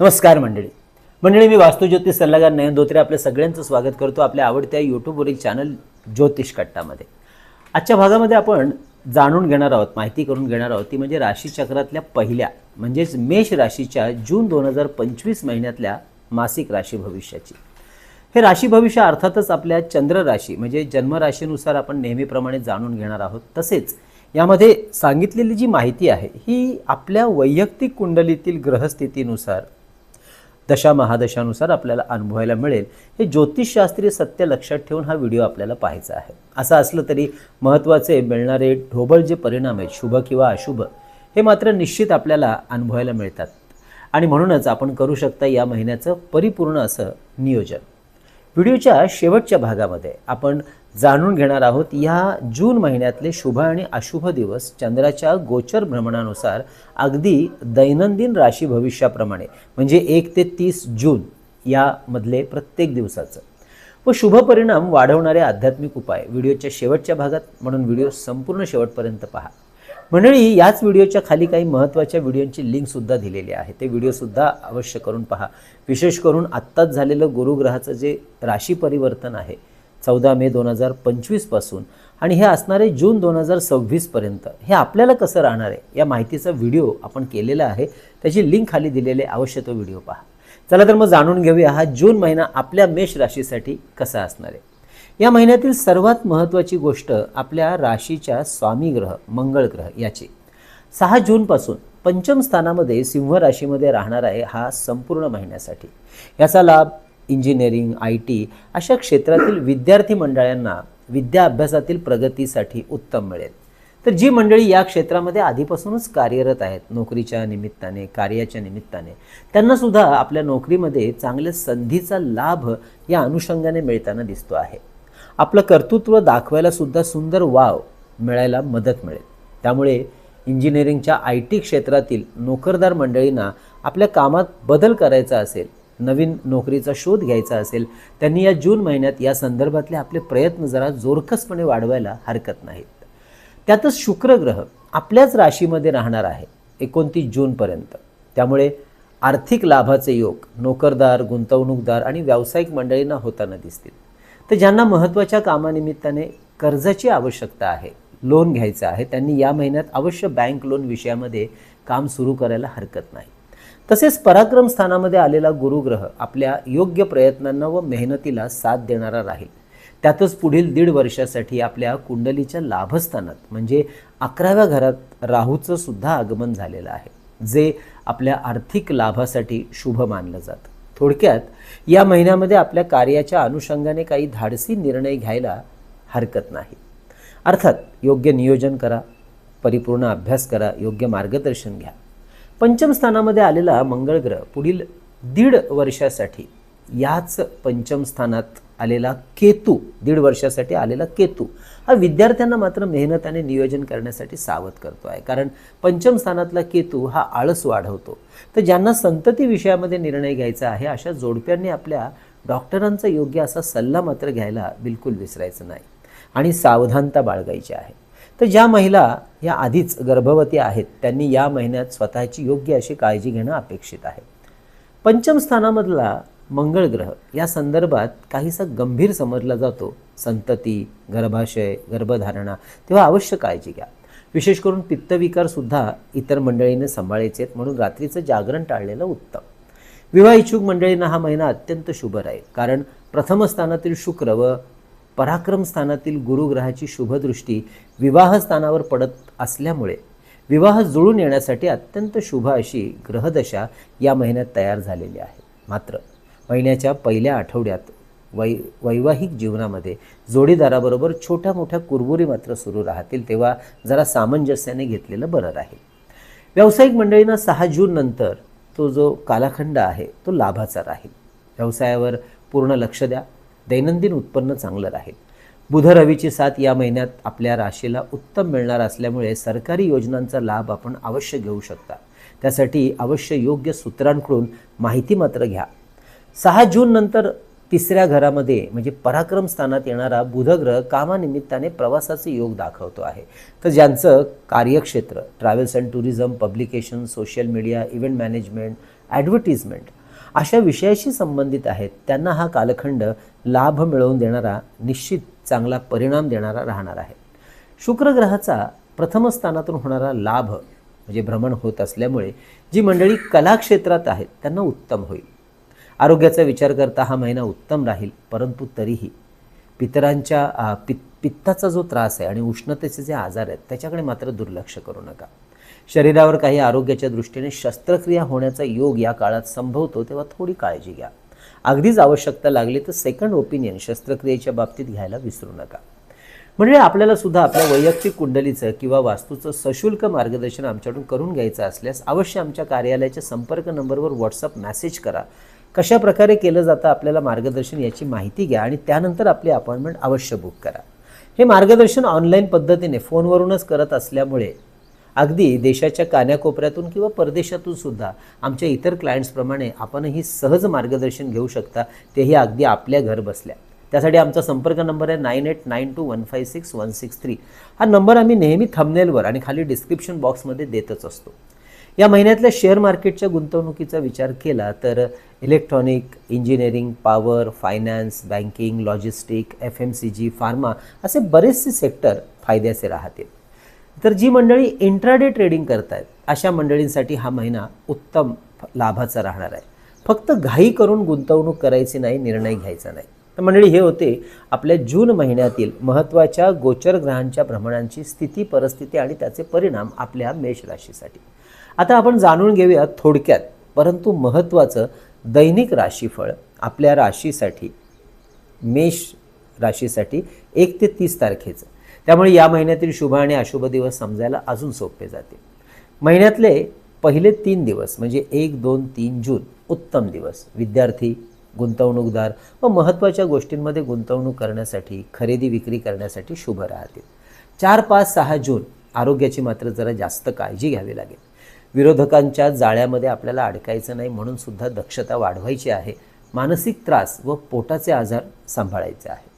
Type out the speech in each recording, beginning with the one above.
नमस्कार मंडळी. मंडळी मी वास्तुज्योतिष सल्लागार नयन धोत्रे आपल्या सगळ्यांचं स्वागत करतो आपल्या आवडत्या यूट्यूबवरील चॅनल ज्योतिष कट्टामध्ये. आजच्या भागामध्ये आपण जाणून घेणार आहोत माहिती करून घेणार आहोत. ती म्हणजे राशीचक्रातल्या पहिल्या म्हणजेच मेष राशीच्या जून दोन हजार पंचवीस महिन्यातल्या मासिक राशी भविष्याची. हे राशी भविष्य अर्थातच आपल्या चंद्र राशी म्हणजे जन्मराशीनुसार आपण नेहमीप्रमाणे जाणून घेणार आहोत. तसेच यामध्ये सांगितलेली जी माहिती आहे ही आपल्या वैयक्तिक कुंडलीतील ग्रहस्थितीनुसार दशा महादशानुसार आपल्याला अनुभवायला मिळेल. हे ज्योतिषशास्त्रीय सत्य लक्षात ठेवून हा व्हिडिओ आपल्याला पाहायचा आहे. असं असलं तरी महत्त्वाचे मिळणारे ढोबळ जे परिणाम आहेत शुभ किंवा अशुभ हे मात्र निश्चित आपल्याला अनुभवायला मिळतात. आणि म्हणूनच आपण करू शकता या महिन्याचं परिपूर्ण असं नियोजन. व्हिडिओच्या शेवटच्या भागामध्ये आपण जाणून घेणार आहोत या जून महिन्यातले शुभ आणि अशुभ दिवस चंद्राच्या गोचर भ्रमणानुसार अगदी दैनंदिन राशी भविष्याप्रमाणे म्हणजे एक ते तीस जून यामधले प्रत्येक दिवसाचं. व शुभ परिणाम वाढवणारे आध्यात्मिक उपाय व्हिडिओच्या शेवटच्या भागात म्हणून व्हिडिओ संपूर्ण शेवटपर्यंत पहा. मंडळी याच व्हिडिओच्या खाली काही महत्त्वाच्या व्हिडिओंची लिंकसुद्धा दिलेली आहे. ते व्हिडिओसुद्धा अवश्य करून पहा. विशेष करून आत्ताच झालेलं गुरुग्रहाचं जे राशी परिवर्तन आहे चौदा मे दोन हजार पंचवीसपासून आणि हे असणारे जून दोन हजार सव्वीसपर्यंत हे आपल्याला कसं राहणार आहे? या माहितीचा व्हिडिओ आपण केलेला आहे. त्याची लिंक खाली दिलेली आहे. अवश्य तो व्हिडिओ पहा. चला तर मग जाणून घेऊया हा जून महिना आपल्या मेष राशीसाठी कसा असणार आहे. या महिन्यातील सर्वात महत्त्वाची गोष्ट आपल्या राशीच्या स्वामी ग्रह मंगळ ग्रह याची. सहा जूनपासून पंचम स्थानामध्ये सिंह राशीमध्ये राहणार आहे हा संपूर्ण महिन्यासाठी. याचा लाभ इंजिनिअरिंग आय टी अशा क्षेत्रातील विद्यार्थी मंडळांना विद्या अभ्यासातील प्रगतीसाठी उत्तम मिळेल. तर जी मंडळी या क्षेत्रामध्ये आधीपासूनच कार्यरत आहेत नोकरीच्या निमित्ताने कार्याच्या निमित्ताने त्यांनासुद्धा आपल्या नोकरीमध्ये चांगल्या संधीचा लाभ या अनुषंगाने मिळताना दिसतो आहे. आपलं कर्तृत्व दाखवायला सुद्धा सुंदर वाव मिळायला मदत मिळेल. त्यामुळे इंजिनिअरिंगच्या आय टी क्षेत्रातील नोकरदार मंडळींना आपल्या कामात बदल करायचा असेल नवीन नोकरीचा शोध घ्यायचा असेल त्यांनी या जून महिन्यात या संदर्भातले आपले प्रयत्न जरा जोरकसपणे वाढवायला हरकत नाहीत. त्यातच शुक्र ग्रह आपल्याच राशीमध्ये राहणार आहे एकोणतीस जूनपर्यंत त्यामुळे आर्थिक लाभाचे योग नोकरदार गुंतवणूकदार आणि व्यावसायिक मंडळींना होताना दिसतील. तर ज्यांना महत्त्वाच्या कामानिमित्ताने कर्जाची आवश्यकता आहे लोन घ्यायचं आहे त्यांनी या महिन्यात अवश्य बँक लोन विषयामध्ये काम सुरू करायला हरकत नाही. तसेच पराक्रम स्थानामध्ये आलेला गुरुग्रह आपल्या योग्य प्रयत्नांना व मेहनतीला साथ देणारा राहील. त्यातच पुढील दीड वर्षासाठी आपल्या कुंडलीच्या लाभस्थानात म्हणजे अकराव्या घरात राहूचं सुद्धा आगमन झालेलं आहे जे आपल्या आर्थिक लाभासाठी शुभ मानलं जातं. थोडक्यात या महिन्यामध्ये आपल्या कार्याच्या अनुषंगाने काही धाडसी निर्णय घ्यायला हरकत नाही. अर्थात योग्य नियोजन करा परिपूर्ण अभ्यास करा योग्य मार्गदर्शन घ्या. पंचम स्थानामध्ये आलेला मंगळ ग्रह पुढील दीड वर्षासाठी याच पंचम स्थानात आलेला केतू दीड वर्षासाठी आलेला केतू हा विद्यार्थ्यांना मात्र मेहनत आणि नियोजन करण्यासाठी सावध करतो आहे. कारण पंचम स्थानातला केतू हा आळस वाढवतो. तर ज्यांना संतती विषयामध्ये निर्णय घ्यायचा आहे अशा जोडप्यांनी आपल्या डॉक्टरांचा योग्य असा सल्ला मात्र घ्यायला बिलकुल विसरायचं नाही. आणि सावधानता बाळगायची आहे. तर ज्या महिला या आधीच गर्भवती आहेत त्यांनी या महिन्यात स्वतःची योग्य अशी काळजी घेणं अपेक्षित आहे. पंचम स्थानामधला मंगळ ग्रह या संदर्भात काहीसा गंभीर समजला जातो. संतती गर्भाशय गर्भधारणा तेव्हा अवश्य काळजी घ्या. विशेष करून पित्तविकारसुद्धा इतर मंडळीने सांभाळायचे आहेत म्हणून रात्रीचं जागरण टाळलेलं उत्तम. विवाह इच्छुक मंडळींना हा महिना अत्यंत शुभ राहील. कारण प्रथम स्थानातील शुक्र व पराक्रम स्थानातील गुरुग्रहाची शुभदृष्टी विवाह स्थानावर पडत असल्यामुळे विवाह जुळून येण्यासाठी अत्यंत शुभ अशी ग्रहदशा या महिन्यात तयार झालेली आहे. मात्र महिन्याच्या पहिल्या आठवड्यात वै वैवाहिक जीवनामध्ये जोडीदाराबरोबर छोट्या मोठ्या कुरबुरी मात्र सुरू राहतील तेव्हा जरा सामंजस्याने घेतलेलं बरं राहील. व्यावसायिक मंडळींना सहा जून नंतर तो जो कालखंड आहे तो लाभाचा राहील. व्यवसायावर पूर्ण लक्ष द्या. दैनंदिन उत्पन्न चांगलं राहील. बुध रवीची साथ या महिन्यात आपल्या राशीला उत्तम मिळणार असल्यामुळे सरकारी योजनांचा लाभ आपण अवश्य घेऊ शकता. त्यासाठी अवश्य योग्य सूत्रांकडून माहिती मात्र घ्या. सहा जून नंतर तिसऱ्या घरामध्ये म्हणजे पराक्रम स्थानात येणारा बुधग्रह कामानिमित्ताने प्रवासाचे योग दाखवतो आहे. तर ज्यांचं कार्यक्षेत्र travels and tourism publication social media event management advertisement अशा विषयाशी संबंधित आहेत. त्यांना हा कालखंड लाभ मिळवून देणारा निश्चित चांगला परिणाम देणारा राहणार आहे. शुक्र ग्रहाचा प्रथम स्थानातून होणारा लाभ म्हणजे भ्रमण होत असल्यामुळे जी मंडळी कला क्षेत्रात आहेत त्यांना उत्तम होईल. आरोग्याचा विचार करता हा महिना उत्तम राहील परंतु तरीही पितरांच्या पित पित्ताचा जो त्रास आहे आणि उष्णतेचे जे आजार आहेत त्याच्याकडे मात्र दुर्लक्ष करू नका. शरीरावर काही आरोग्याच्या दृष्टीने शस्त्रक्रिया होण्याचा योग या काळात संभवतो तेव्हा थोडी काळजी घ्या. अगदीच आवश्यकता लागली तर सेकंड ओपिनियन शस्त्रक्रियेच्या बाबतीत घ्यायला विसरू नका. म्हणजे आपल्याला सुद्धा आपल्या वैयक्तिक कुंडलीचं किंवा वास्तूचं सशुल्क मार्गदर्शन आमच्याकडून करून घ्यायचं असल्यास अवश्य आमच्या कार्यालयाच्या संपर्क नंबरवर व्हॉट्सअप मेसेज करा. कशा प्रकारे केलं जातं आपल्याला मार्गदर्शन याची माहिती घ्या आणि त्यानंतर आपली अपॉइंटमेंट अवश्य बुक करा. हे मार्गदर्शन ऑनलाईन पद्धतीने फोनवरूनच करत असल्यामुळे अगदी देशाच्या कान्याकोपऱ्यातून किंवा परदेशातून सुद्धा आमच्या इतर क्लायंट्सप्रमाणे आपणही सहज मार्गदर्शन घेऊ शकता तेही अगदी आपल्या घर बसल्या. त्यासाठी आमचा संपर्क नंबर आहे nine eight nine two one five six one six three. हा नंबर आम्ही नेहमी थंबनेलवर आणि खाली डिस्क्रिप्शन बॉक्समध्ये देतच असतो. या महिन्यातल्या शेअर मार्केटच्या गुंतवणुकीचा विचार केला तर electronic engineering power finance banking logistic F M C G pharma असे बरेचसे सेक्टर फायद्याचे राहतील. तर जी मंडळी इंट्राडे ट्रेडिंग करतायत अशा मंडळींसाठी हा महिना उत्तम लाभाचा राहणार आहे. फक्त घाई करून गुंतवणूक करायची नाही निर्णय घ्यायचा नाही. तर मंडळी हे होते आपल्या जून महिन्यातील महत्त्वाच्या गोचर ग्रहांच्या भ्रमणांची स्थिती परिस्थिती आणि त्याचे परिणाम आपल्या मेष राशीसाठी. आता आपण जाणून घेऊया थोडक्यात परंतु महत्त्वाचं दैनिक राशीफळ आपल्या राशीसाठी मेष राशीसाठी एक ते तीस तारखेचं. त्यामुळे या महिन्यातील शुभ आणि अशुभ दिवस समजायला अजून सोपे जातील महिन्यातले पहिले तीन दिवस म्हणजे एक दोन तीन जून उत्तम दिवस. विद्यार्थी गुंतवणूकदार व महत्त्वाच्या गोष्टींमध्ये गुंतवणूक करण्यासाठी खरेदी विक्री करण्यासाठी शुभ राहतील. चार पाच सहा जून आरोग्याची मात्र जरा जास्त काळजी घ्यावी लागेल. विरोधकांच्या जाळ्यामध्ये आपल्याला अडकायचं नाही म्हणून सुद्धा दक्षता वाढवायची आहे. मानसिक त्रास व पोटाचे आजार सांभाळायचे आहे.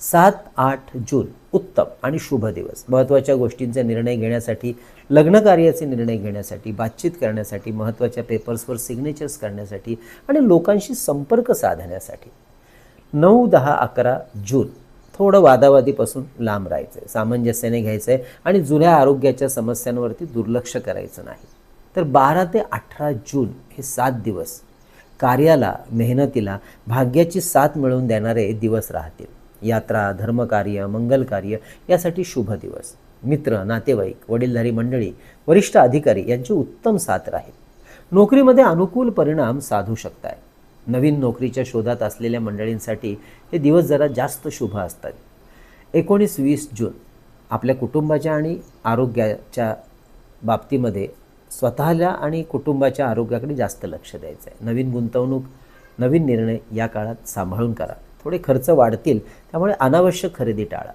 सात आठ जून उत्तम आणि शुभ दिवस. महत्त्वाच्या गोष्टींचे निर्णय घेण्यासाठी लग्नकार्याचे निर्णय घेण्यासाठी बातचीत करण्यासाठी महत्त्वाच्या पेपर्सवर सिग्नेचर्स करण्यासाठी आणि लोकांशी संपर्क साधण्यासाठी. नऊ दहा अकरा जून. थोडं वादावादीपासून लांब राहायचं आहे सामंजस्याने घ्यायचं आहे आणि जुन्या आरोग्याच्या समस्यांवरती दुर्लक्ष करायचं नाही. तर बारा ते अठरा जून हे सात दिवस. कार्याला मेहनतीला भाग्याची साथ मिळवून देणारे दिवस राहतील. यात्रा धर्मकार्य मंगलकार्य यासाठी शुभ दिवस. मित्र नातेवाईक वडीलधारी मंडळी वरिष्ठ अधिकारी यांची उत्तम साथ राहील. नोकरीमध्ये अनुकूल परिणाम साधू शकताय. नवीन नोकरीच्या शोधात असलेल्या मंडळींसाठी हे दिवस जरा जास्त शुभ असतात. एकोणीस वीस जून आपल्या कुटुंबाच्या आणि आरोग्याच्या बाबतीमध्ये स्वतःला आणि कुटुंबाच्या आरोग्याकडे जास्त लक्ष द्यायचं आहे नवीन गुंतवणूक नवीन निर्णय या काळात सांभाळून करा. थोडे खर्च वाढतील त्यामुळे अनावश्यक खरेदी टाळा.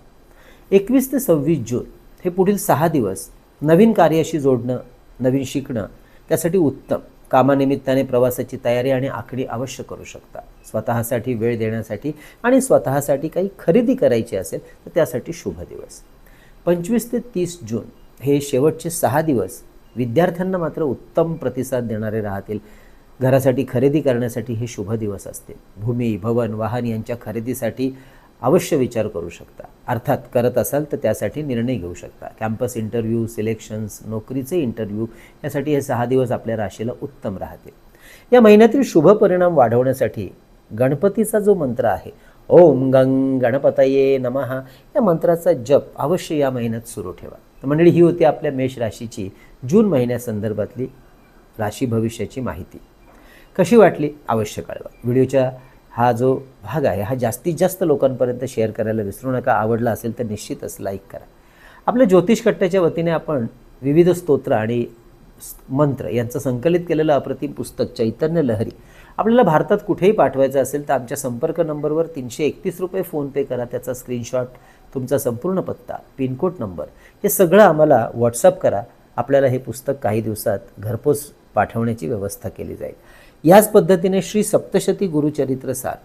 एकवीस ते सव्वीस जून हे पुढील सहा दिवस नवीन कार्याशी जोडणं नवीन शिकणं त्यासाठी उत्तम कामानिमित्ताने प्रवासाची तयारी आणि आखणी अवश्य करू शकता. स्वतःसाठी वेळ देण्यासाठी आणि स्वतःसाठी काही खरेदी करायची असेल तर त्यासाठी शुभ दिवस. पंचवीस ते तीस जून हे शेवटचे सहा दिवस विद्यार्थ्यांना मात्र उत्तम प्रतिसाद देणारे राहतील घरासाठी खरेदी करण्यासाठी हे शुभ दिवस असतील भूमी भवन वाहन यांच्या खरेदीसाठी अवश्य विचार करू शकता. अर्थात करत असाल तर त्यासाठी निर्णय घेऊ शकता. कॅम्पस इंटरव्ह्यू सिलेक्शन्स नोकरीचे इंटरव्ह्यू यासाठी हे सहा दिवस आपल्या राशीला उत्तम राहतील या महिन्यातील शुभ परिणाम वाढवण्यासाठी गणपतीचा जो मंत्र आहे ओम गंग गणपतये नमः या मंत्राचा जप अवश्य या महिन्यात सुरू ठेवा. तर मंडळी ही होती आपल्या मेष राशीची जून महिन्यासंदर्भातली राशी भविष्याची माहिती. कशी वाटली? अवश्य कळवा. व्हिडिओच्या हा जो भाग आहे हा जास्तीत जास्त लोकांपर्यंत शेअर करायला विसरू नका. आवडला असेल तर निश्चितच लाईक करा. आपल्या ज्योतिष कट्ट्याच्या वतीने आपण विविध स्तोत्र आणि मंत्र यांचं संकलित केलेलं अप्रतिम पुस्तक चैतन्य लहरी आपल्याला भारतात कुठेही पाठवायचं असेल तर आमच्या संपर्क नंबरवर तीनशे एकतीस रुपये फोनपे करा. त्याचा स्क्रीनशॉट तुमचा संपूर्ण पत्ता पिनकोड नंबर हे सगळं आम्हाला व्हॉट्सअप करा. आपल्याला हे पुस्तक काही दिवसात घरपोच पाठवण्याची व्यवस्था केली जाईल. याच पद्धतीने श्री सप्तशती गुरुचरित्रसार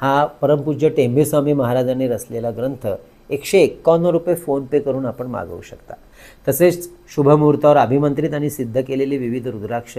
हा परमपूज्य टेंबेस्वामी महाराजांनी रचलेला ग्रंथ एकशे एक्कावन्न रुपये फोनपे करून आपण मागवू शकता. तसेच शुभमुहूर्तावर अभिमंत्रित आणि सिद्ध केलेली विविध रुद्राक्ष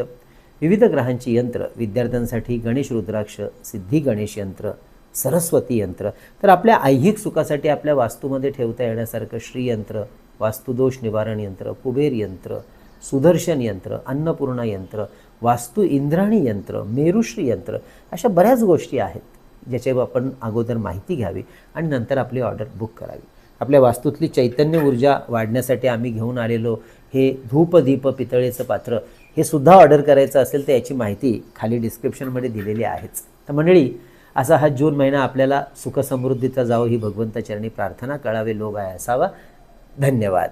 विविध ग्रहांची यंत्र विद्यार्थ्यांसाठी गणेश रुद्राक्ष सिद्धी गणेश यंत्र सरस्वती यंत्र तर आपल्या ऐहिक सुखासाठी आपल्या वास्तूमध्ये ठेवता येण्यासारखं श्रीयंत्र वास्तुदोष निवारण यंत्र कुबेर यंत्र सुदर्शन यंत्र अन्नपूर्णा यंत्र वास्तू इंद्राणी यंत्र मेरुश्री यंत्र अशा बऱ्याच गोष्टी आहेत ज्याच्यावर आपण अगोदर माहिती घ्यावी आणि नंतर आपली ऑर्डर बुक करावी. आपल्या वास्तूतली चैतन्य ऊर्जा वाढण्यासाठी आम्ही घेऊन आलेलो हे धूप दीप पितळेचं पात्र हे सुद्धा ऑर्डर करायचं असेल तर याची माहिती खाली डिस्क्रिप्शनमध्ये दिलेली आहेच. तर मंडळी असा हा जून महिना आपल्याला सुखसमृद्धीचा जावं ही भगवंताचरणी प्रार्थना कळावे लोक आहे असावा. धन्यवाद.